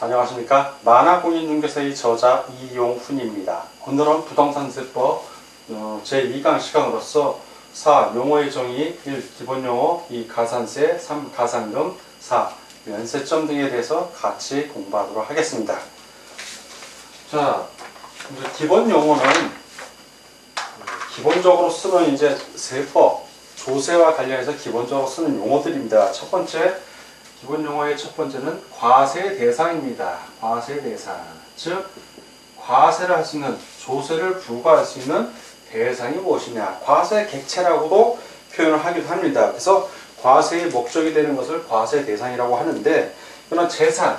안녕하십니까 만화공인중개사의 저자 이용훈입니다. 오늘은 부동산세법 어, 제2강 시간으로서 4. 용어의 정의 1. 기본용어 2. 가산세 3. 가산금 4. 면세점 등에 대해서 같이 공부하도록 하겠습니다. 자, 이제 기본 용어는 기본적으로 쓰는 이제 세법, 조세와 관련해서 기본적으로 쓰는 용어들입니다. 첫 번째, 기본 용어의 첫 번째는 과세 대상입니다. 과세 대상. 즉, 과세를 할 수 있는, 조세를 부과할 수 있는 대상이 무엇이냐. 과세 객체라고도 표현을 하기도 합니다. 그래서 과세의 목적이 되는 것을 과세 대상이라고 하는데, 그러나 재산,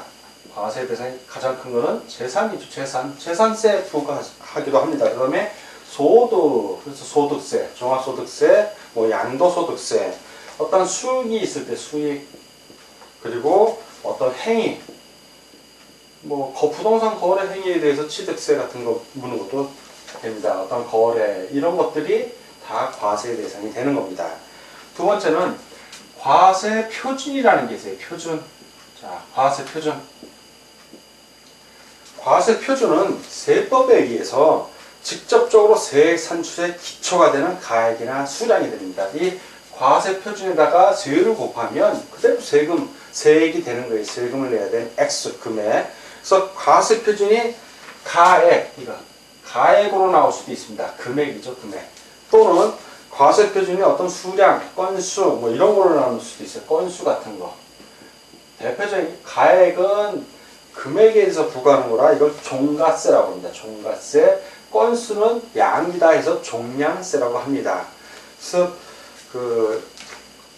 과세 대상이 가장 큰 것은 재산이죠. 재산. 재산세 부과하기도 합니다. 그 다음에 소득, 그래서 소득세, 종합소득세, 뭐 양도소득세, 어떤 수익이 있을 때 수익, 그리고 어떤 행위, 뭐 거- 부동산 거래 행위에 대해서 취득세 같은 거 무는 것도 됩니다. 어떤 거래 이런 것들이 다 과세 대상이 되는 겁니다. 두 번째는 과세 표준이라는 게 있어요. 표준. 자, 과세 표준. 과세 표준은 세법에 의해서 직접적으로 세액 산출의 기초가 되는 가액이나 수량이 됩니다. 이 과세 표준에다가 세율을 곱하면 그대로 세금, 세액이 되는 거예요. 세금을 내야 되는 액수, 금액. 그래서 과세 표준이 가액, 이거, 가액으로 나올 수도 있습니다. 금액이죠, 금액. 또는 과세 표준이 어떤 수량, 건수, 뭐 이런 걸로 나올 수도 있어요. 건수 같은 거. 대표적인 가액은 금액에 대해서 부과하는 거라 이걸 종가세라고 합니다. 종가세. 건수는 양이다 해서 종량세라고 합니다. 그래서 그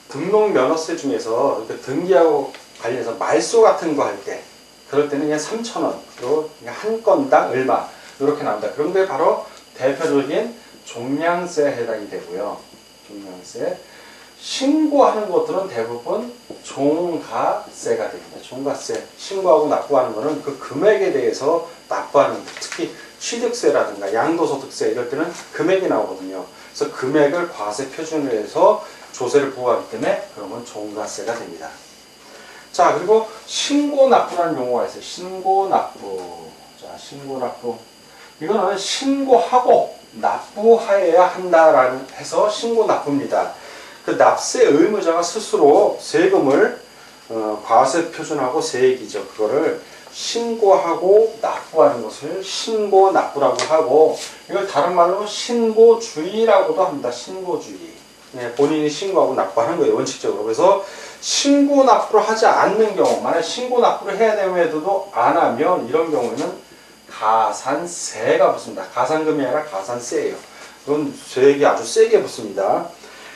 등록 면허세 중에서 등기하고 관련해서 말소 같은 거 할 때 그럴 때는 그냥 3,000원, 그리고 그냥 한 건당 얼마 이렇게 나옵니다. 그런데 바로 대표적인 종량세에 해당이 되고요. 종량세. 신고하는 것들은 대부분 종가세가 됩니다. 종가세. 신고하고 납부하는 것은 그 금액에 대해서 납부하는 것. 특히 취득세라든가 양도소득세 이럴 때는 금액이 나오거든요. 그래서 금액을 과세 표준으로 해서 조세를 부과하기 때문에 그러면 종가세가 됩니다. 자, 그리고 신고 납부라는 용어가 있어요. 신고 납부. 자, 신고 납부. 이거는 신고하고 납부하여야 한다라는 해서 신고 납부입니다. 그 납세 의무자가 스스로 세금을 어, 과세 표준하고 세액이죠. 그거를 신고하고 납부하는 것을 신고 납부라고 하고 이걸 다른 말로 신고주의라고도 합니다. 신고주의. 네, 본인이 신고하고 납부하는 거예요. 원칙적으로. 그래서 신고 납부를 하지 않는 경우, 만약 신고 납부를 해야 됨에도 안 하면 이런 경우에는 가산세가 붙습니다. 가산금이 아니라 가산세예요. 그건 세액이 아주 세게 붙습니다.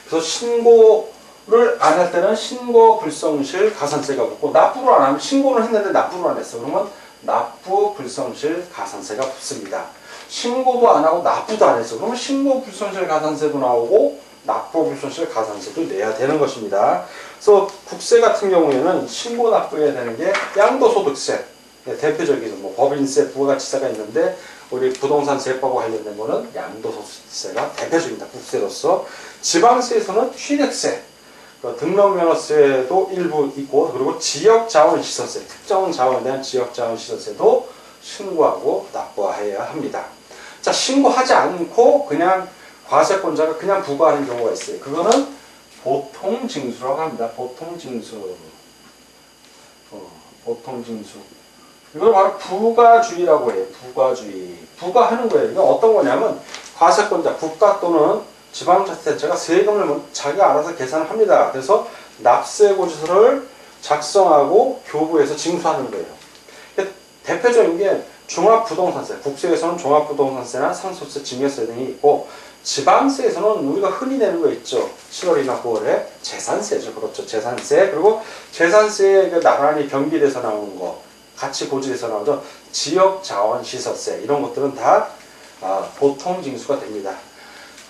그래서 신고 를 안 할 때는 신고 불성실 가산세가 붙고 납부를 안 하면 신고를 했는데 납부를 안 했어. 그러면 납부 불성실 가산세가 붙습니다. 신고도 안 하고 납부도 안 했어. 그러면 신고 불성실 가산세도 나오고 납부 불성실 가산세도 내야 되는 것입니다. 그래서 국세 같은 경우에는 신고 납부해야 되는 게 양도소득세 네, 대표적이죠. 뭐 법인세, 부가가치세가 있는데 우리 부동산 세법과 관련된 거는 양도소득세가 대표적입니다. 국세로서 지방세에서는 취득세, 그 등록면허세도 일부 있고 그리고 지역자원시설세, 특정 자원에 대한 지역자원시설세도 신고하고 납부해야 합니다. 자 신고하지 않고 그냥 과세권자가 그냥 부과하는 경우가 있어요. 그거는 보통 징수라고 합니다. 보통 징수. 어, 보통 징수. 이걸 바로 부가주의라고 해요. 부가주의. 부과하는 거예요. 이건 어떤 거냐면 과세권자, 국가 또는 지방자치단체가 세금을 뭐 자기가 알아서 계산을 합니다. 그래서 납세고지서를 작성하고 교부해서 징수하는 거예요. 대표적인 게 종합부동산세, 국세에서는 종합부동산세나 상속세, 증여세 등이 있고 지방세에서는 우리가 흔히 내는 거 있죠. 7월이나 9월에 재산세죠. 그렇죠. 재산세. 그리고 재산세에 그 나란히 경비돼서 나오는 거, 같이 고지돼서 나오죠. 지역자원시설세 이런 것들은 다 아, 보통 징수가 됩니다.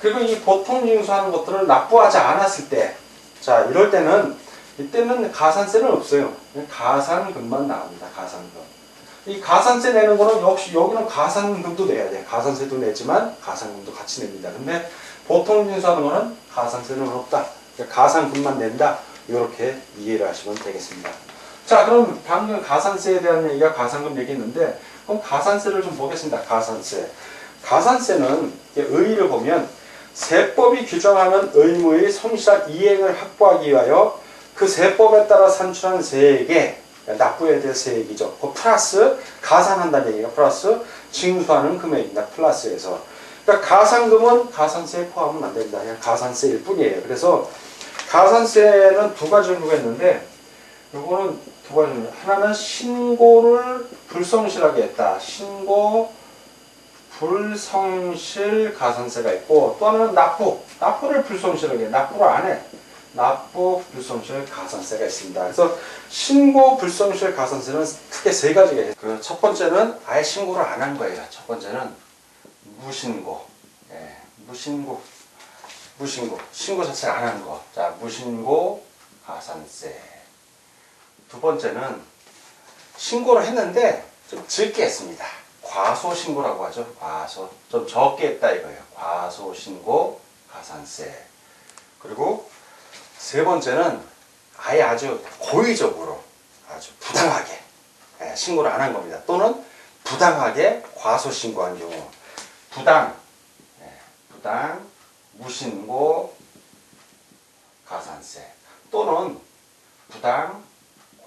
그리고 이 보통 징수하는 것들을 납부하지 않았을 때, 자 이럴 때는 이때는 가산세는 없어요. 가산금만 나옵니다. 가산금. 이 가산세 내는 거는 역시 여기는 가산금도 내야 돼. 가산세도 내지만 가산금도 같이 냅니다. 근데 보통 징수하는 거는 가산세는 없다. 그러니까 가산금만 낸다. 이렇게 이해를 하시면 되겠습니다. 자, 그럼 방금 가산세에 대한 얘기가 가산금 얘기했는데, 그럼 가산세를 좀 보겠습니다. 가산세. 가산세는 의의를 보면 세법이 규정하는 의무의 성실한 이행을 확보하기 위하여 그 세법에 따라 산출한 세액에 납부해야 될 세액이죠. 그 플러스 가산한다는 얘기가 플러스 징수하는 금액입니다. 플러스에서. 그러니까 가산금은 가산세에 포함은 안 됩니다. 그냥 가산세일 뿐이에요. 그래서 가산세는 두 가지 종류가 있는데 요거는 두 가지 종류. 하나는 신고를 불성실하게 했다. 신고 불성실 가산세가 있고 또 하나는 납부. 납부를 불성실하게 해. 납부를 안 해. 납부 불성실 가산세가 있습니다. 그래서 신고 불성실 가산세는 크게 세 가지가 있어요. 그 첫 번째는 아예 신고를 안 한 거예요. 첫 번째는 무신고. 예, 무신고. 무신고. 신고 자체를 안 한 거. 자, 무신고 가산세. 두 번째는 신고를 했는데 좀 적게 했습니다. 과소 신고라고 하죠. 과소. 좀 적게 했다 이거예요. 과소 신고 가산세. 그리고 세 번째는 아예 아주 고의적으로 아주 부당하게 예, 신고를 안 한 겁니다. 또는 부당하게 과소 신고한 경우 부당 예, 부당 무신고 가산세 또는 부당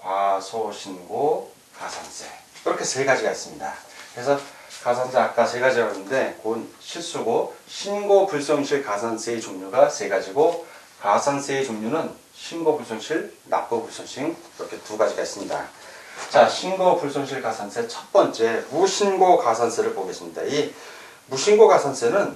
과소 신고 가산세 이렇게 세 가지가 있습니다. 그래서 가산세 아까 세 했는데 그건 실수고 신고 불성실 가산세의 종류가 세 가지고 가산세의 종류는 신고 불성실, 납부 불성실 이렇게 두 가지가 있습니다. 자, 신고 불성실 가산세 첫 번째 무신고 가산세를 보겠습니다. 이 무신고 가산세는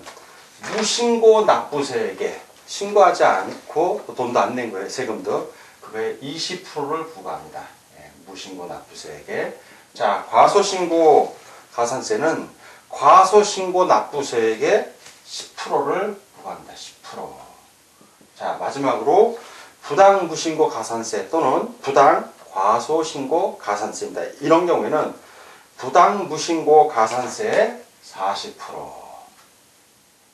무신고 납부세에게 신고하지 않고 돈도 안 낸 거예요. 세금도 그거에 20%를 부과합니다. 예, 무신고 납부세에게 자, 과소신고 가산세는 과소신고 납부세에게 10%를 부과합니다. 10%. 자, 마지막으로 부당 무신고 가산세 또는 부당 과소신고 가산세입니다. 이런 경우에는 부당 무신고 가산세 40%.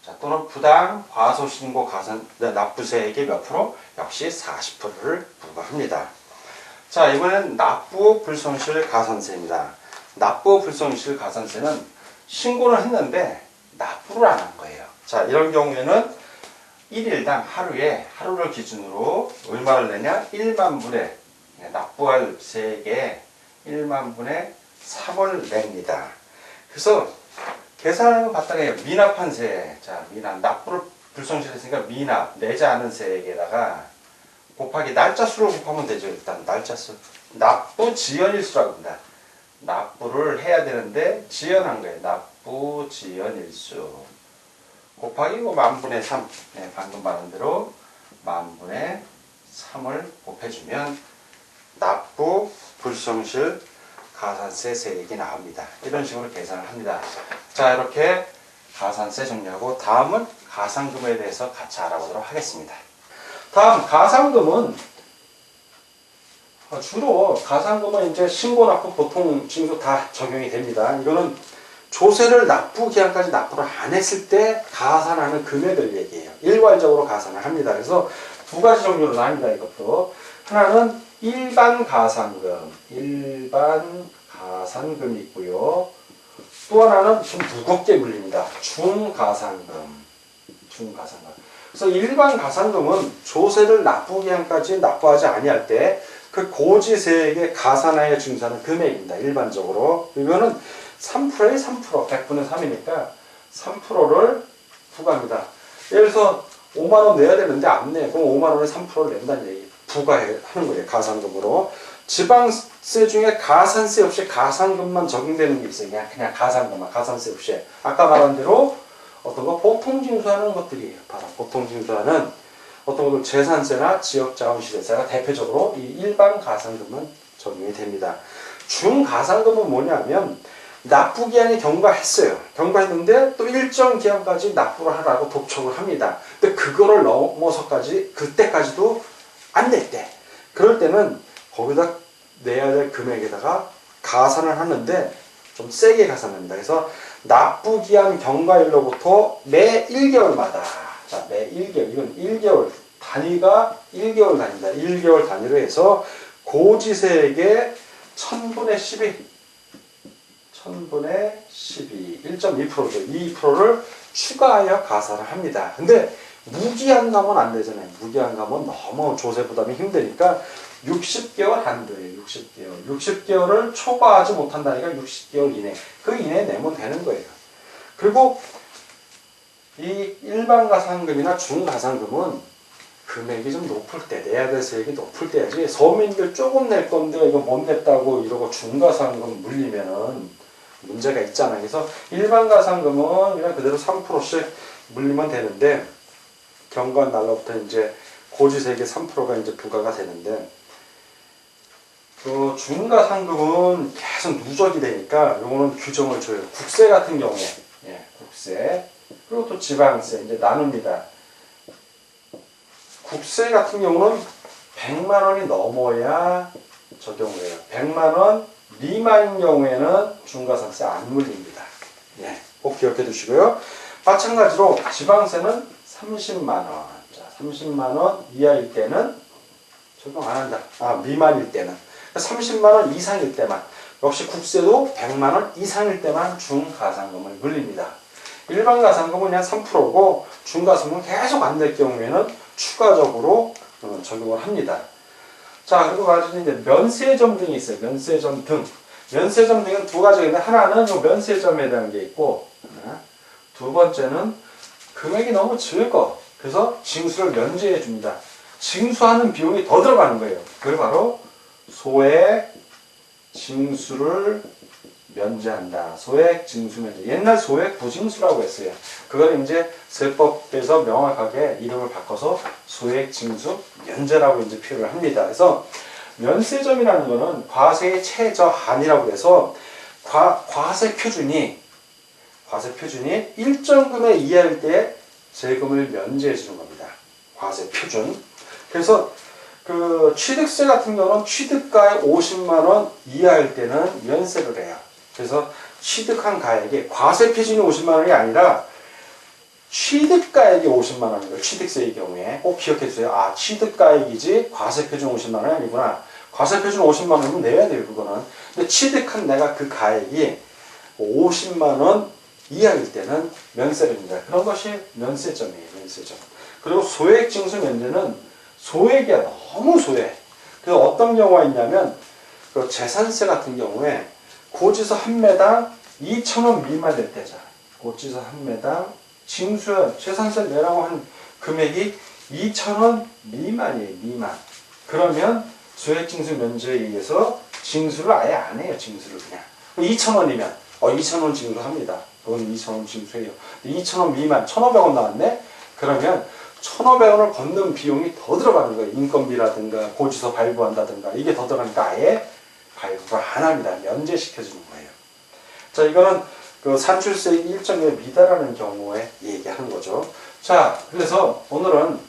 자, 또는 부당 과소신고 가산 네, 납부세액의 몇 프로? 역시 40%를 부과합니다. 자, 이번엔 납부 불성실 가산세입니다. 납부 불성실 가산세는 신고를 했는데 납부를 안 한 거예요. 자, 이런 경우에는 1일당 하루에 하루를 기준으로 얼마를 내냐? 1만 분의 네, 납부할 세액의 1만 분의 3을 냅니다. 그래서 계산을 바탕에 미납한 세, 자 미납 납부를 불성실했으니까 미납 내지 않은 세액에다가 곱하기 날짜 수를 곱하면 되죠. 일단 날짜 수 납부 지연일수라고 합니다. 납부를 해야 되는데 지연한 거예요. 납부 지연일수 곱하기 뭐 만분의 3 네, 방금 말한 대로 만분의 3을 곱해주면 납부 불성실 가산세 세액이 나옵니다. 이런 식으로 계산을 합니다. 자 이렇게 가산세 정리하고 다음은 가상금에 대해서 같이 알아보도록 하겠습니다. 다음 가상금은 어, 주로 가상금은 이제 신고 납부 보통 징수 다 적용이 됩니다. 이거는 조세를 납부 기한까지 납부를 안 했을 때 가산하는 금액을 얘기해요. 일괄적으로 가산을 합니다. 그래서 두 가지 종류로 나뉩니다. 이것도 하나는 일반 가산금, 일반 가산금이 있고요. 또 하나는 좀 무겁게 물립니다. 중가산금, 중가산금. 그래서 일반 가산금은 조세를 납부 기한까지 납부하지 아니할 때 그 고지세액에 가산하여 징수하는 금액입니다. 일반적으로. 이거는 3%에 3%, 100분의 3이니까 3%를 부과합니다. 예를 들어서 5만 원 내야 되는데 안 내. 그럼 5만 원에 3%를 낸다는 얘기. 부과하는 거예요. 가산금으로. 지방세 중에 가산세 없이 가산금만 적용되는 게 있어요. 그냥, 그냥 가산금만, 가산세 없이. 아까 말한 대로 어떤 거 보통 징수하는 것들이에요. 바로 보통 징수하는 것들 재산세나 지역자원시세가 대표적으로 이 일반 가산금만 적용이 됩니다. 중가산금은 뭐냐면 납부 기한이 경과했어요. 경과했는데 또 일정 기한까지 납부를 하라고 독촉을 합니다. 근데 그거를 넘어서까지 그때까지도 안 냈대. 그럴 때는 거기다 내야 될 금액에다가 가산을 하는데 좀 세게 가산합니다. 그래서 납부 기한 경과일로부터 매 1개월마다 자, 매 1개월 이건 1개월 단위가 1개월 단위다. 1개월 단위로 해서 고지세액의 1000분의 12 1000분의 12 1.2%죠. 2%를 추가하여 가산을 합니다. 근데 무기한 가면 안 되잖아요. 무기한 가면 너무 조세 부담이 힘드니까 60개월 한도예요. 60개월. 60개월을 초과하지 못한다니까 60개월 이내. 그 이내에 내면 되는 거예요. 그리고 이 일반 가산금이나 중가산금은 금액이 좀 높을 때 내야 될 세액이 높을 때야지 서민들 조금 낼 건데 이거 못 냈다고 이러고 중가산금 물리면은 문제가 있잖아요. 그래서 일반 가산금은 그냥 그대로 3%씩 물리면 되는데 경관 날로부터 이제 고지세액의 3%가 이제 부과가 되는데 그 중가상금은 계속 누적이 되니까 요거는 규정을 줘요. 국세 같은 경우에 예, 국세 그리고 또 지방세 이제 나눕니다. 국세 같은 경우는 100만 원이 넘어야 적용을 해요. 100만 원 미만인 경우에는 중과상세 안 물립니다. 예, 꼭 기억해 두시고요. 마찬가지로 지방세는 30만 원. 자, 30만 원 이하일 때는 적용 안 한다. 아, 미만일 때는. 30만 원 이상일 때만. 역시 국세도 100만 원 이상일 때만 중가상금을 물립니다. 일반 가상금은 그냥 3%고 중가상금은 계속 안 될 경우에는 추가적으로 어, 적용을 합니다. 자, 그리고 가지고 이제 면세점 등이 있어요. 면세점 등. 면세점 등은 두 가지가 있는데 하나는 요 면세점에 대한 게 있고 하나, 두 번째는 금액이 너무 적어. 그래서 징수를 면제해 줍니다. 징수하는 비용이 더 들어가는 거예요. 그걸 바로 소액 징수를 면제한다. 소액 징수 면제. 옛날 소액 부징수라고 했어요. 그걸 이제 세법에서 명확하게 이름을 바꿔서 소액 징수 면제라고 이제 표현을 합니다. 그래서 면세점이라는 거는 과세의 최저한이라고 해서 과, 과세 표준이 과세 표준이 일정 금액 이하일 때 세금을 면제해 주는 겁니다. 과세 표준. 그래서 그 취득세 같은 경우는 취득가액 50만 원 이하일 때는 면세를 해요. 그래서 취득한 가액이 과세 표준이 50만 원이 아니라 취득가액이 50만 원인 거예요. 취득세의 경우에 꼭 기억해 주세요. 아 취득가액이지 과세 표준 50만 원이 아니구나. 과세 표준 50만 원이면 내야 돼요. 그거는. 근데 취득한 내가 그 가액이 50만 원 이하일 때는 면세입니다. 그런 것이 면세점이에요. 면세점. 그리고 소액징수 면제는 소액이야. 너무 소액. 그 어떤 경우가 있냐면 그 재산세 같은 경우에 고지서 한 매당 2천원 미만일 때자. 고지서 한 매당 징수 재산세 내라고 한 금액이 2천원 미만이에요. 미만. 그러면 소액징수 면제에 의해서 징수를 아예 안 해요. 징수를 그냥. 2천원이면 어 2천원 징수합니다. 그건 2천원 징수해요. 2천원 미만 1,500원 나왔네? 그러면 1,500원을 걷는 비용이 더 들어가는 거예요. 인건비라든가 고지서 발부한다든가 이게 더 들어가니까 아예 발부를 안 합니다. 면제시켜주는 거예요. 자, 이거는 그 산출세액 일정에 미달하는 경우에 얘기하는 거죠. 자, 그래서 오늘은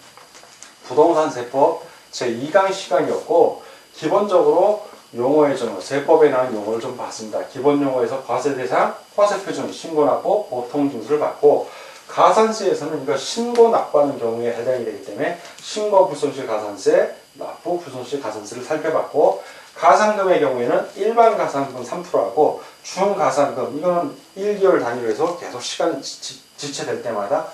부동산 세법 제2강 시간이었고 기본적으로 용어의 좀 세법에 나온 용어를 좀 봤습니다. 기본 용어에서 과세 대상, 과세 표준, 신고 납부, 보통 징수를 받고 가산세에서는 이거 신고 납부하는 경우에 해당이 되기 때문에 신고 불손실 가산세, 납부 불손실 가산세를 살펴봤고 가산금의 경우에는 일반 가산금 3%하고 중가산금 이거는 1개월 단위로 해서 계속 시간이 지, 지체될 때마다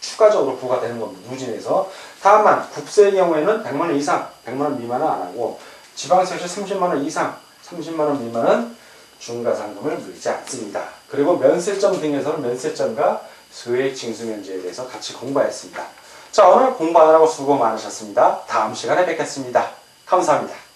추가적으로 부과되는 겁니다. 누진에서. 다만 국세의 경우에는 100만 원 이상, 100만 원 미만은 안 하고 지방세시 30만 원 이상, 30만 원 미만은 중가상금을 물리지 않습니다. 그리고 면세점 등에서는 면세점과 소액 징수면제에 대해서 같이 공부했습니다. 자, 오늘 공부 하느라고 수고 많으셨습니다. 다음 시간에 뵙겠습니다. 감사합니다.